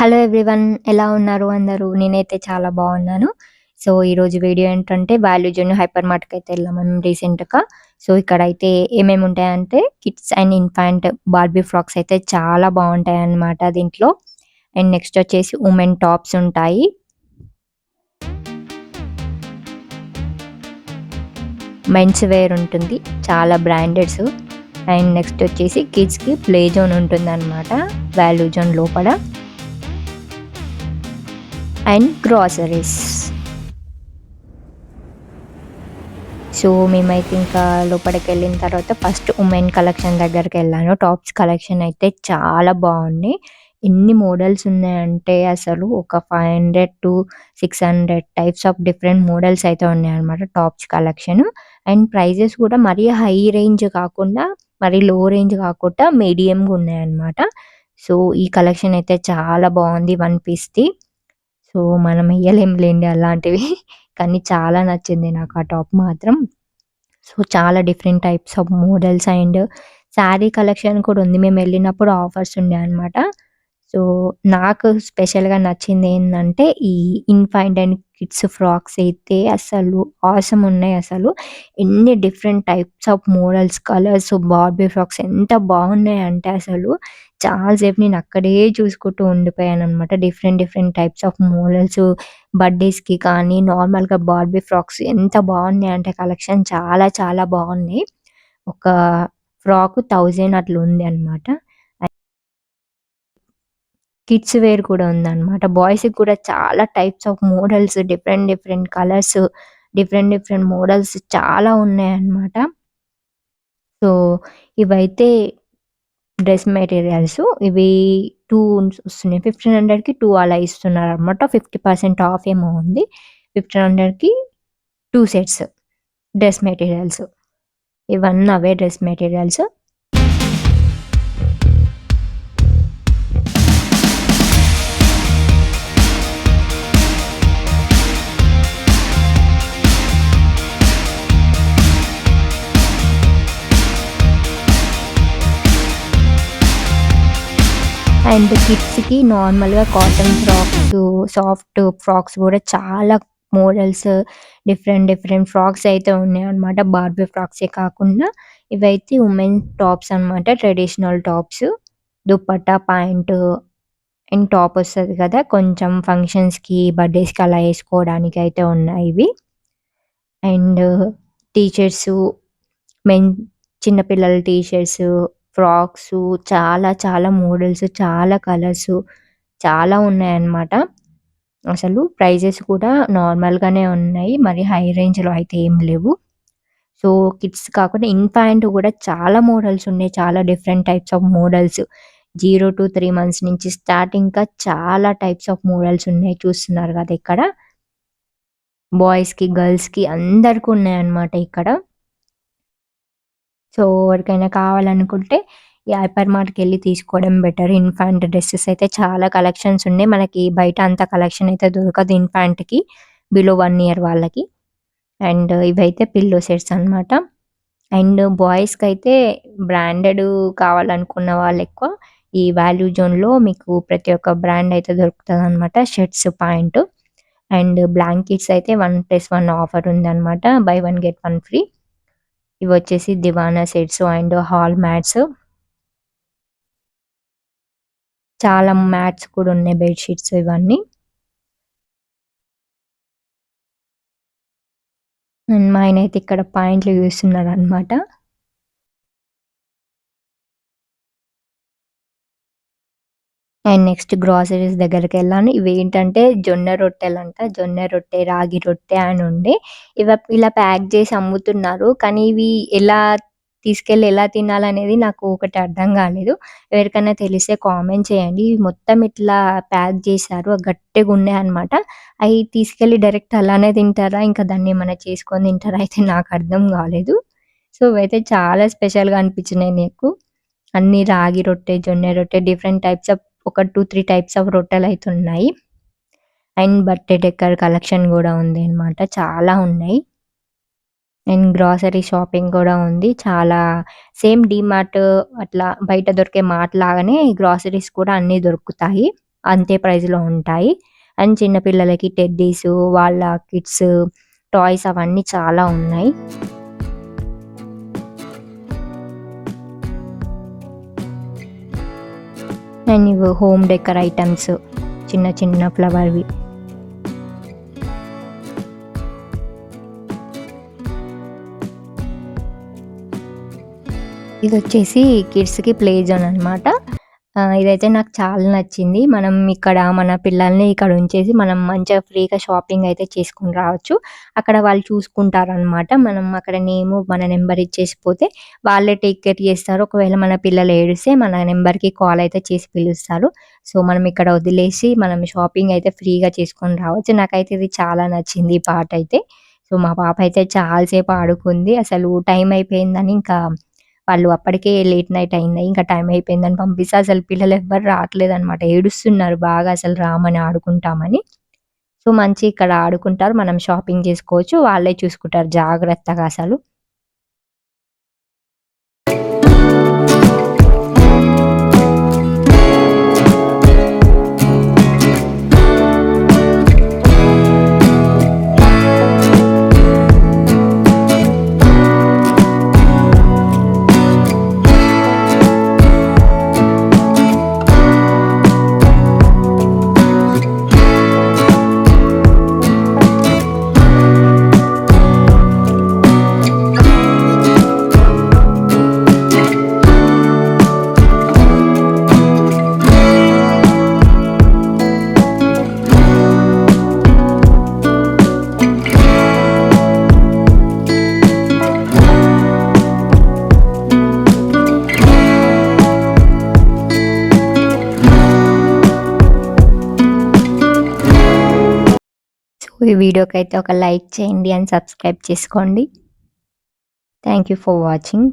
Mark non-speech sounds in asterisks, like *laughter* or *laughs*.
Hello everyone ఎలా ఉన్నారు అందరూ? నేనైతే చాలా బాగున్నాను. సో ఈరోజు వీడియో ఏంటంటే వాల్యూ జోన్ హైపర్ మార్ట్కి అయితే వెళ్ళాం మేము రీసెంట్గా. సో ఇక్కడ అయితే ఏమేమి ఉంటాయంటే kids and infant Barbie frocks అయితే చాలా బాగుంటాయి అన్నమాట దీంట్లో. అండ్ నెక్స్ట్ వచ్చేసి ఉమెన్ టాప్స్ ఉంటాయి. మెన్స్ వేర్ ఉంటుంది చాలా బ్రాండెడ్స్ అండ్ నెక్స్ట్ వచ్చేసి కిడ్స్కి ప్లే జోన్ ఉంటుంది అనమాట వాల్యూ జోన్ లోపల. అండ్ గ్రాసరీస్ సో మేమైతే ఇంకా లోపలికి వెళ్ళిన తర్వాత ఫస్ట్ ఉమెన్ కలెక్షన్ దగ్గరికి వెళ్ళాను. టాప్స్ కలెక్షన్ అయితే చాలా బాగుంది ఎన్ని మోడల్స్ ఉన్నాయంటే అసలు ఒక five hundred to six hundred types of different models అయితే ఉన్నాయన్నమాట టాప్స్ కలెక్షన్ అండ్ ప్రైజెస్ కూడా మరీ హై రేంజ్ కాకుండా మరీ లో రేంజ్ కాకుండా మీడియంగా ఉన్నాయి అనమాట సో ఈ కలెక్షన్ అయితే చాలా బాగుంది వన్ పీస్ది సో మనం వేయలేం లేండి అలాంటివి. *laughs* కానీ చాలా నచ్చింది నాకు ఆ టాప్ మాత్రం. సో చాలా different types of models and saree collection కూడా ఉంది. మేము వెళ్ళినప్పుడు ఆఫర్స్ ఉండే అనమాట సో నాకు స్పెషల్‌గా నచ్చింది ఏంటంటే ఈ ఇన్‌ఫాంట్ అండ్ కిడ్స్ ఫ్రాక్స్ అయితే అసలు ఆసమ్ ఉన్నాయి అసలు. ఎన్ని different types of models, colours, Barbie frocks ఎంత బాగున్నాయి అంటే అసలు చాలా సేపు నేను అక్కడే చూసుకుంటూ ఉండిపోయాననమాట. Different different types of models బర్త్‌డేస్‌కి కానీ నార్మల్‌గా బార్బీ ఫ్రాక్స్ ఎంత బాగున్నాయంటే కలెక్షన్ చాలా చాలా బాగున్నాయి. ఒక ఫ్రాక్ 1000 అట్లా ఉంది అనమాట. కిడ్స్ వేర్ కూడా ఉందన్నమాట. బాయ్స్‌కి కూడా చాలా types of models different different colours different different models చాలా ఉన్నాయన్నమాట. సో, ఇవైతే డ్రెస్ మెటీరియల్స్. ఇవి టూ వస్తున్నాయి. 1500కి 2 అలా ఇస్తున్నారు అనమాట ఫిఫ్టీ పర్సెంట్ ఆఫ్ ఏమో ఉంది. 1500కి 2 సెట్స్ డ్రెస్ మెటీరియల్స్. ఇవన్నీ అవే డ్రెస్ మెటీరియల్స్. అండ్ కిడ్స్‌కి నార్మల్‌గా కాటన్ ఫ్రాక్స్, సాఫ్ట్ ఫ్రాక్స్ కూడా చాలా మోడల్స్ డిఫరెంట్ డిఫరెంట్ ఫ్రాక్స్ అయితే ఉన్నాయన్నమాట. బార్బీ ఫ్రాక్సే కాకుండా ఇవైతే ఉమెన్ టాప్స్ అనమాట. Traditional tops. Dupatta pant and top వస్తుంది కదా! కొంచెం ఫంక్షన్స్‌కి, బర్త్‌డేస్‌కి అలా వేసుకోవడానికి అయితే ఉన్నాయి ఇవి. అండ్ టీచర్స్ మెన్ చిన్న పిల్లల ఫ్రాక్స్ చాలా చాలా మోడల్స్, చాలా కలర్స్ చాలా ఉన్నాయన్నమాట. అసలు ప్రైజెస్ కూడా నార్మల్‌గానే ఉన్నాయి. మరి హై రేంజ్‌లో అయితే ఏం లేవు. సో, కిడ్స్ కాకుండా ఇన్‌ఫాంట్ కూడా చాలా మోడల్స్ ఉన్నాయి. చాలా different types of models 0-3 months నుంచి స్టార్ట్ ఇంకా చాలా టైప్స్ ఆఫ్ మోడల్స్ ఉన్నాయి. చూస్తున్నారు కదా ఇక్కడ. బాయ్స్‌కి, గర్ల్స్‌కి అందరికీ ఉన్నాయన్నమాట ఇక్కడ. సో, ఎవరికైనా కావాలనుకుంటే ఈ హైపర్ మార్ట్‌కెళ్ళి తీసుకోవడం బెటర్. ఇన్‌ఫాంట్ డ్రెస్సెస్ అయితే చాలా కలెక్షన్స్ ఉన్నాయి. మనకి బయట అంత కలెక్షన్ అయితే దొరకదు ఇన్‌ఫాంట్‌కి. బిలో వన్ ఇయర్ వాళ్ళకి. అండ్ ఇవైతే పిల్లో సెట్స్ అనమాట. అండ్ బాయ్స్‌కైతే బ్రాండెడ్ కావాలనుకున్న వాళ్ళు ఎక్కువ ఈ వాల్యూ జోన్‌లో మీకు ప్రతి ఒక్క బ్రాండ్ అయితే దొరుకుతుంది అనమాట షర్ట్స్, పాయింట్ అండ్ బ్లాంకెట్స్ అయితే 1+1 ఆఫర్ ఉందన్నమాట buy one get one free. ఇవొచ్చేసి divan sets and hall mats. చాలా మ్యాట్స్ కూడా ఉన్నాయి. బెడ్ షీట్స్ ఇవన్నీ. అండ్ మా అయితే ఇక్కడ పాయింట్లు చూస్తున్నారు అనమాట అండ్ నెక్స్ట్ గ్రాసరీస్ దగ్గరికి వెళ్ళాను ఇవి ఏంటంటే జొన్న రొట్టెలంట. జొన్న రొట్టె, రాగి రొట్టె అని ఉండే ఇవి ఇలా ప్యాక్ చేసి అమ్ముతున్నారు. కానీ ఇవి ఎలా తీసుకెళ్ళి ఎలా తినాలనేది నాకు ఒకటి అర్థం కాలేదు. ఎవరికైనా తెలిస్తే కామెంట్ చేయండి. ఇవి మొత్తం ఇట్లా ప్యాక్ చేశారు. గట్టిగా ఉన్నాయి అనమాట అవి తీసుకెళ్ళి డైరెక్ట్ అలానే తింటారా? ఇంకా దాన్ని ఏమన్నా చేసుకొని తింటారా? అయితే నాకు అర్థం కాలేదు. సో, ఇవైతే చాలా స్పెషల్‌గా అనిపించినాయి నీకు అన్ని రాగి రొట్టె, జొన్న రొట్టె డిఫరెంట్ టైప్స్ ఆఫ్ ఒక 2, 3 టైప్స్ ఆఫ్ రొట్టెలైతే ఉన్నాయి. అండ్ బర్త్‌డే డెక్కర్ కలెక్షన్ కూడా ఉంది అనమాట. చాలా ఉన్నాయి. అండ్ గ్రాసరీ షాపింగ్ కూడా ఉంది. చాలా సేమ్ డీమార్ట్ అట్లా బయట దొరికే మార్ట్ లాగానే గ్రాసరీస్ కూడా అన్నీ దొరుకుతాయి. అంతే ప్రైస్‌లో ఉంటాయి. అండ్ చిన్న పిల్లలకి టెడ్డీస్, వాళ్ళ కిడ్స్ టాయ్స్ అవన్నీ చాలా ఉన్నాయి. అండ్ ఇవి హోమ్ డెకర్ ఐటమ్స్ చిన్న చిన్న ఫ్లవర్‌వి. ఇదొచ్చేసి కిడ్స్‌కి ప్లే జోన్ అనమాట. ఇదైతే నాకు చాలా నచ్చింది. మనం ఇక్కడ మన పిల్లల్ని ఇక్కడ ఉంచేసి మనం మంచిగా ఫ్రీగా షాపింగ్ అయితే చేసుకొని రావచ్చు. అక్కడ వాళ్ళు చూసుకుంటారు అనమాట మనం అక్కడ నేము, మన నెంబర్ ఇచ్చేసిపోతే వాళ్ళే టేక్ కేర్ చేస్తారు. ఒకవేళ మన పిల్లలు ఏడిస్తే మన నెంబర్కి కాల్ అయితే చేసి పిలుస్తారు. సో, మనం ఇక్కడ వదిలేసి మనం షాపింగ్ అయితే ఫ్రీగా చేసుకొని రావచ్చు. నాకైతే ఇది చాలా నచ్చింది ఈ పాట అయితే. సో, మా పాప అయితే చాలాసేపు ఆడుకుంది. అసలు టైం అయిపోయిందని ఇంకా వాళ్ళు అప్పటికే లేట్ నైట్ అయింది. ఇంకా టైం అయిపోయిందని పంపిస్తే అసలు పిల్లలు ఎవ్వరు రావట్లేదనమాట. ఏడుస్తున్నారు బాగా అసలు రామని ఆడుకుంటామని. సో, మంచి ఇక్కడ ఆడుకుంటారు. మనం షాపింగ్ చేసుకోవచ్చు. వాళ్ళే చూసుకుంటారు జాగ్రత్తగా అసలు. ఈ వీడియోకి అయితే ఒక లైక్ చేయండి అండ్ సబ్స్క్రైబ్ చేసుకోండి. Thank you for watching.